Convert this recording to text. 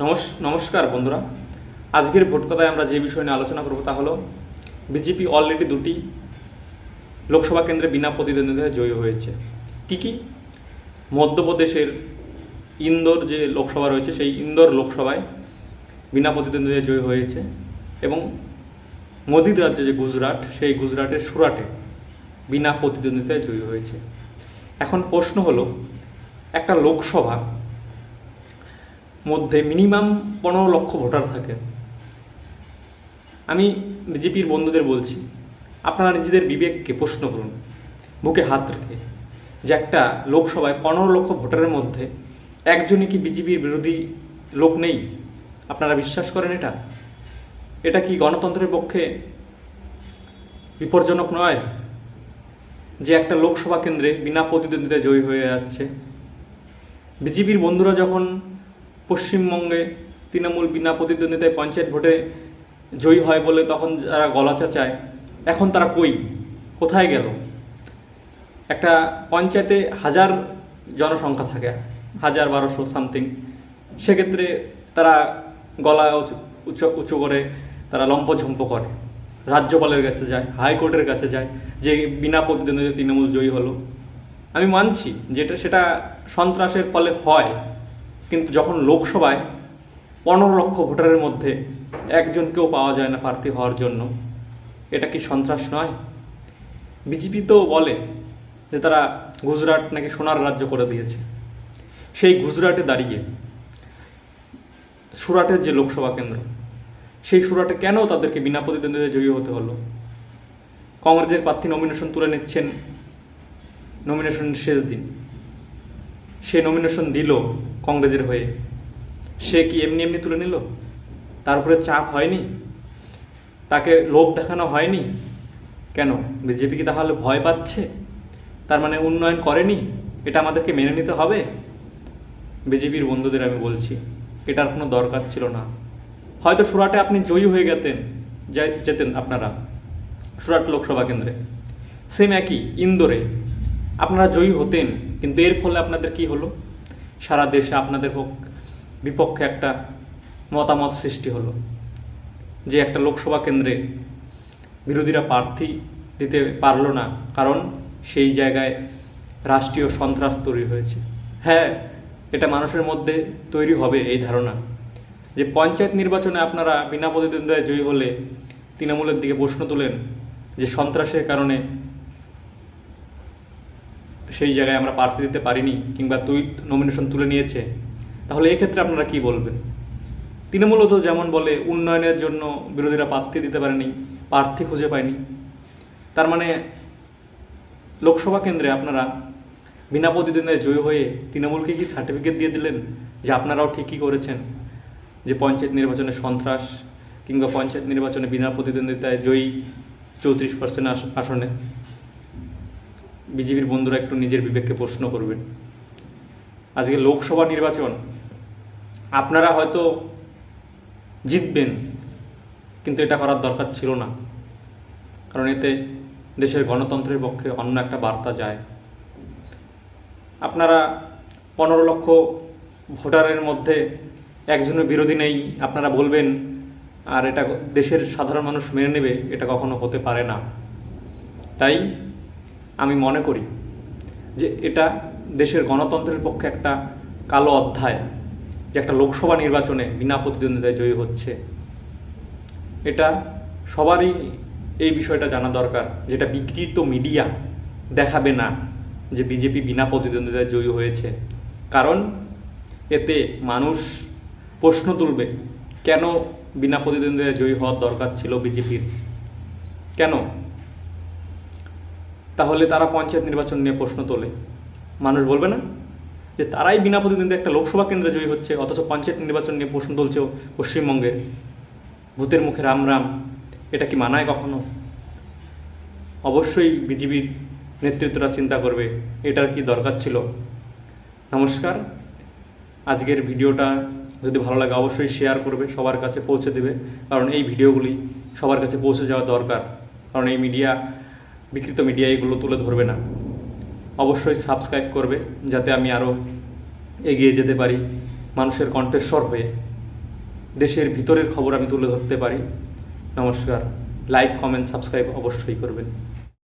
নমস, নমস্কার বন্ধুরা। আজকের ভোট কথায় আমরা যে বিষয় নিয়ে আলোচনা করব তা হলো, বিজেপি অলরেডি দুটি লোকসভা কেন্দ্রে বিনা প্রতিদ্বন্দ্বিতায় জয়ী হয়েছে। কি কি? মধ্যপ্রদেশের ইন্দোর যে লোকসভা রয়েছে, সেই ইন্দোর লোকসভায় বিনা প্রতিদ্বন্দ্বিতায় জয়ী হয়েছে এবং মোদির রাজ্যে যে গুজরাট, সেই গুজরাটের সুরাটে বিনা প্রতিদ্বন্দ্বিতায় জয়ী হয়েছে। এখন প্রশ্ন হলো, একটা লোকসভা মধ্যে মিনিমাম পনেরো লক্ষ ভোটার থাকে। আমি বিজেপির বন্ধুদের বলছি, আপনারা নিজেদের বিবেককে প্রশ্ন করুন বুকে হাত রেখে যে একটা লোকসভায় পনেরো লক্ষ ভোটারের মধ্যে একজনই কি বিজেপির বিরোধী লোক নেই? আপনারা বিশ্বাস করেন এটা? এটা কি গণতন্ত্রের পক্ষে বিপজ্জনক নয় যে একটা লোকসভা কেন্দ্রে বিনা প্রতিদ্বন্দ্বিতায় জয়ী হয়ে যাচ্ছে? বিজেপির বন্ধুরা যখন পশ্চিমবঙ্গে তৃণমূল বিনা প্রতিদ্বন্দ্বিতায় পঞ্চায়েত ভোটে জয়ী হয় বলে তখন যারা গলা চাচায় এখন তারা কই? কোথায় গেল? একটা পঞ্চায়েতে হাজার জনসংখ্যা থাকে, হাজার বারোশো সামথিং সেক্ষেত্রে তারা গলা উঁচু উঁচু করে তারা লম্পঝম্প করে। রাজ্যপালের কাছে যায়, হাইকোর্টের কাছে যায় যে বিনা প্রতিদ্বন্দ্বিতায় তৃণমূল জয়ী হলো। আমি মানছি যেটা, সেটা সন্ত্রাসের ফলে হয়। কিন্তু যখন লোকসভায় পনেরো লক্ষ ভোটারের মধ্যে একজনকেও পাওয়া যায় না প্রার্থী হওয়ার জন্য, এটা কি সন্ত্রাস নয়? বিজেপি তো বলে যে তারা গুজরাট নাকি সোনার রাজ্য করে দিয়েছে। সেই গুজরাটে দাঁড়িয়ে সুরাটের যে লোকসভা কেন্দ্র, সেই সুরাটে কেন তাদেরকে বিনা প্রতিদ্বন্দ্বিতায় জয়ী হতে হলো? কংগ্রেসের প্রার্থী নমিনেশন তুলে নিচ্ছেন নমিনেশনের শেষ দিন। সে নমিনেশন দিল কংগ্রেসের হয়ে। সে কি এমনি এমনি তুলে নিল? তার উপরে চাপ হয়নি? তাকে লোভ দেখানো হয়নি? কেন? বিজেপি কি তাহলে ভয় পাচ্ছে? তার মানে উন্নয়ন করেনি? এটা আমাদেরকে মেনে নিতে হবে? বিজেপির বন্ধুদের আমি বলছি, এটার কোনো দরকার ছিল না। হয়তো সুরাটে আপনি জয়ী হয়ে গেতেন যেতেন আপনারা, সুরাট লোকসভা কেন্দ্রে। সেম একই, ইন্দোরে। আপনারা জয়ী হতেন। কিন্তু এর ফলে আপনাদের কি হলো? সারা দেশে আপনাদের পক- বিপক্ষে একটা মতামত সৃষ্টি হলো যে একটা লোকসভা কেন্দ্রে বিরোধীরা প্রার্থী দিতে পারল না কারণ সেই জায়গায় রাষ্ট্রীয় সন্ত্রাস তৈরি হয়েছে। হ্যাঁ এটা মানুষের মধ্যে তৈরি হবে এই ধারণা যে পঞ্চায়েত নির্বাচনে আপনারা বিনা প্রতিদ্বন্দ্বিতায় জয়ী হলে তৃণমূলের দিকে প্রশ্ন তোলেন যে সন্ত্রাসের কারণে সেই জায়গায় আমরা প্রার্থী দিতে পারিনি কিংবা তুই নমিনেশন তুলে নিয়েছে, তাহলে এক্ষেত্রে আপনারা কি বলবেন? তৃণমূলও তো যেমন বলে, উন্নয়নের জন্য বিরোধীরা প্রার্থী দিতে পারেনি, প্রার্থী খুঁজে পায়নি। তার মানে লোকসভা কেন্দ্রে আপনারা বিনা প্রতিদ্বন্দ্বিতায় জয়ী হয়ে তৃণমূলকে কি সার্টিফিকেট দিয়ে দিলেন যে আপনারাও ঠিকই করেছেন? যে পঞ্চায়েত নির্বাচনে সন্ত্রাস কিংবা পঞ্চায়েত নির্বাচনে বিনা প্রতিদ্বন্দ্বিতায় জয়ী চৌত্রিশ পার্সেন্ট আসনে। বিজেপির বন্ধুরা একটু নিজের বিবেককে প্রশ্ন করবেন। আজকে লোকসভা নির্বাচন, আপনারা হয়তো জিতবেন, কিন্তু এটা করার দরকার ছিল না। কারণ এতে দেশের গণতন্ত্রের পক্ষে অন্য একটা বার্তা যায়। আপনারা পনেরো লক্ষ ভোটারের মধ্যে একজনের বিরোধী নেই, আপনারা বলবেন, আর এটা দেশের সাধারণ মানুষ মেনে নেবে, এটা কখনো হতে পারে না। তাই আমি মনে করি যে এটা দেশের গণতন্ত্রের পক্ষে একটা কালো অধ্যায়, যে একটা লোকসভা নির্বাচনে বিনা প্রতিদ্বন্দ্বিতায় জয়ী হচ্ছে। এটা সবারই এই বিষয়টা জানা দরকার, যেটা বিকৃত মিডিয়া দেখাবে না যে বিজেপি বিনা প্রতিদ্বন্দ্বিতায় জয়ী হয়েছে। কারণ এতে মানুষ প্রশ্ন তুলবে, কেন বিনা প্রতিদ্বন্দ্বিতায় জয়ী হওয়ার দরকার ছিল বিজেপির? কেন? তাহলে তারা পঞ্চায়েত নির্বাচন নিয়ে প্রশ্ন তোলে। মানুষ বলবে না? যে তারাই বিনা প্রতিদ্বন্দ্বী একটা লোকসভা কেন্দ্রে জয়ী হচ্ছে, অথচ পঞ্চায়েত নির্বাচন নিয়ে প্রশ্ন তুলছে পশ্চিমবঙ্গে ভূতের মুখে রাম রাম। এটা কি মানায় কখনো? অবশ্যই বিজেপির নেতৃত্বরা চিন্তা করবে, এটার কি দরকার ছিল? নমস্কার। আজকের ভিডিওটা যদি ভালো লাগে অবশ্যই শেয়ার করবে, সবার কাছে পৌঁছে দেবে। কারণ এই ভিডিওগুলি সবার কাছে পৌঁছে যাওয়া দরকার। কারণ এই মিডিয়া বিকৃত মিডিয়া এগুলো তুলে ধরবে না। অবশ্যই সাবস্ক্রাইব করবে, যাতে আমি আরও এগিয়ে যেতে পারি, মানুষের কণ্ঠস্বর হয়ে। দেশের ভিতরের খবর আমি তুলে ধরতে পারি। নমস্কার। লাইক কমেন্ট সাবস্ক্রাইব অবশ্যই করবেন।